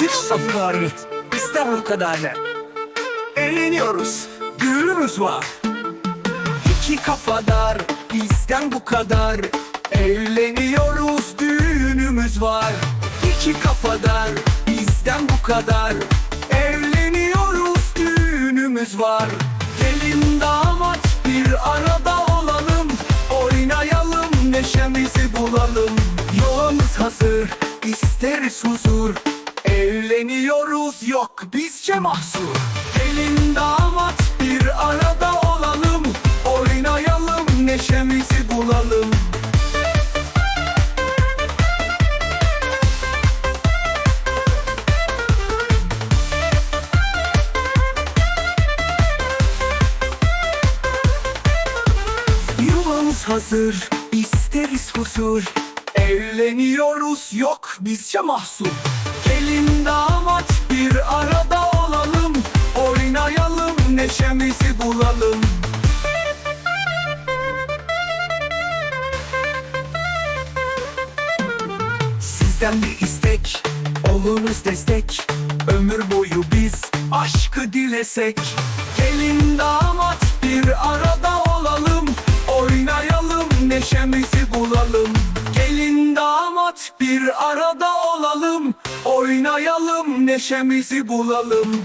Hiç saplar İster bu kadar Eğleniyoruz. Düğünümüz var. İki kafadar bizden bu kadar. Eğleniyoruz düğünümüz var. İki kafadar bizden bu kadar. Evleniyoruz. Düğünümüz var. Gelin damat bir arada olalım. Oynayalım neşemizi bulalım. Yolumuz hazır. İsteriz huzur Evleniyoruz yok bizce mahsur. Gelin damat bir arada olalım. Oynayalım neşemizi bulalım. Yuvamız hazır, isteriz huzur. Evleniyoruz yok bizce mahsur Gelin damat bir arada olalım. Oynayalım neşemizi bulalım. Sizden bir istek, olunuz destek. Ömür boyu biz aşkı dilesek. Gelin damat bir arada olalım. Oynayalım neşemizi bulalım. Gelin damat bir arada olalım Oynayalım neşemizi bulalım